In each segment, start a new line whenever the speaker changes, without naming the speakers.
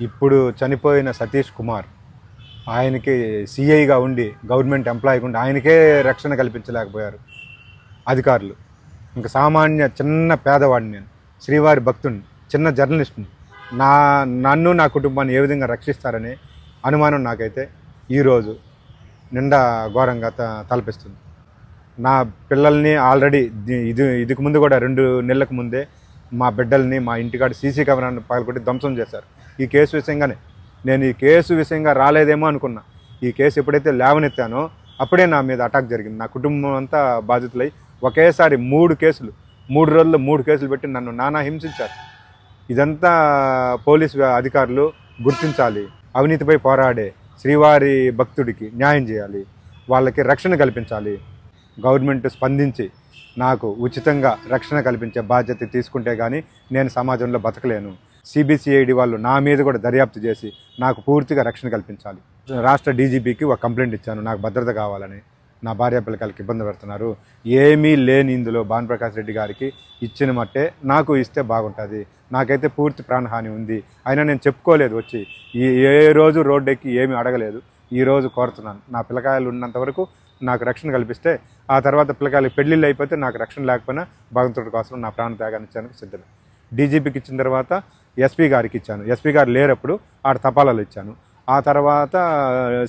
ఇప్పుడు చనిపోయిన సతీష్ కుమార్ ఆయనకి సిఐగా ఉండి గవర్నమెంట్ ఎంప్లాయీగా ఉండి ఆయనకే రక్షణ కల్పించలేకపోయారు అధికారులు. ఇంకా సామాన్య చిన్న పేదవాడిని నేను శ్రీవారి భక్తుడిని చిన్న జర్నలిస్ట్ని నా నన్ను నా కుటుంబాన్ని ఏ విధంగా రక్షిస్తారని అనుమానం నాకైతే ఈరోజు నిండా ఘోరంగా త- తలపిస్తుంది. నా పిల్లల్ని ఆల్రెడీ ఇది ఇదికి ముందు కూడా రెండు నెలలకు ముందే మా బిడ్డల్ని మా ఇంటికాడ సీసీ కెమెరాను పగలకొట్టి ధ్వంసం చేశారు. ఈ కేసు విషయంగానే. నేను ఈ కేసు విషయంగా రాలేదేమో అనుకున్నా. ఈ కేసు ఎప్పుడైతే లేవనెత్తానో అప్పుడే నా మీద అటాక్ జరిగింది. నా కుటుంబం అంతా బాధితులై ఒకేసారి మూడు కేసులు మూడు రోజుల్లో మూడు కేసులు పెట్టి నన్ను నానా హింసించారు. ఇదంతా పోలీసు అధికారులు గుర్తించాలి. అవినీతిపై పోరాడే శ్రీవారి భక్తుడికి న్యాయం చేయాలి. వాళ్ళకి రక్షణ కల్పించాలి. గవర్నమెంట్ స్పందించి నాకు ఉచితంగా రక్షణ కల్పించే బాధ్యత తీసుకుంటే కానీ నేను సమాజంలో బతకలేను. సిబిసిఐడి వాళ్ళు నా మీద కూడా దర్యాప్తు చేసి నాకు పూర్తిగా రక్షణ కల్పించాలి. రాష్ట్ర డీజీపీకి ఒక కంప్లైంట్ ఇచ్చాను. నాకు భద్రత కావాలని. నా భార్య పిల్లకాయలకి ఇబ్బంది పెడుతున్నారు. ఏమీ లేని ఇందులో భానుప్రకాష్ రెడ్డి గారికి ఇచ్చిన మట్టే నాకు ఇస్తే బాగుంటుంది. నాకైతే పూర్తి ప్రాణహాని ఉంది. అయినా నేను చెప్పుకోలేదు వచ్చి. ఈ ఏ రోజు రోడ్డెక్కి ఏమీ అడగలేదు. ఈరోజు కోరుతున్నాను. నా పిల్లకాయలు ఉన్నంత వరకు నాకు రక్షణ కల్పిస్తే ఆ తర్వాత పిల్లకాయలు పెళ్ళిళ్ళు అయిపోతే నాకు రక్షణ లేకపోయినా భగవంతుడి కోసం నా ప్రాణ త్యాగాన్ని ఇచ్చాను సిద్ధమే. డీజీపీకి ఇచ్చిన తర్వాత ఎస్పీ గారికి ఇచ్చాను. ఎస్పీ గారు లేనప్పుడు ఆడ తపాలాలు ఇచ్చాను. ఆ తర్వాత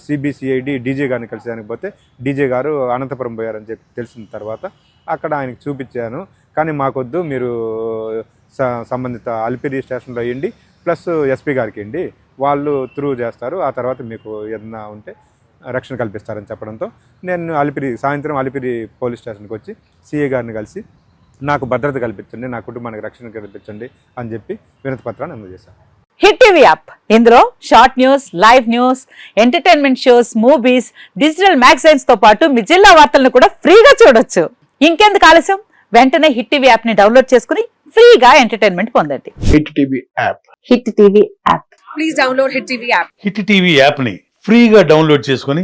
సిబిసిఐడి డీజే గారిని కలిసేదానికి పోతే డీజే గారు అనంతపురం పోయారని చెప్పి తెలిసిన తర్వాత అక్కడ ఆయనకు చూపించాను. కానీ మాకొద్దు మీరు స- సంబంధిత అల్పిరి స్టేషన్లో వేయండి ప్లస్ ఎస్పీ గారికి వేయండి వాళ్ళు త్రూ చేస్తారు. ఆ తర్వాత మీకు ఏదన్నా ఉంటే రక్షణ కల్పిస్తారని చెప్పడంతో నేను అలిపిరి సాయంత్రం అలిపిరి పోలీస్ స్టేషన్కి వచ్చి సిఏ గారిని కలిసి నాకు భద్రత కల్పించండి నా కుటుంబానికి రక్షణ కల్పించండి అని చెప్పి వినతి పత్రాన్ని అందజేశాను.
Hit TV app. ఇందులో short news live news entertainment shows movies digital మ్యాగజైన్స్తో పాటు మీ జిల్లా వార్తలను కూడా ఫ్రీగా చూడొచ్చు. ఇంకెందుకు ఆలస్యం? వెంటనే హిట్ టీవీ యాప్ని డౌన్లోడ్ చేసుకుని ఫ్రీగా ఎంటర్టైన్మెంట్ పొందండి.
Hit TV app.
Hit TV app.
Please download Hit TV app.
Hit TV యాప్ని ఫ్రీగా డౌన్లోడ్ చేసుకొని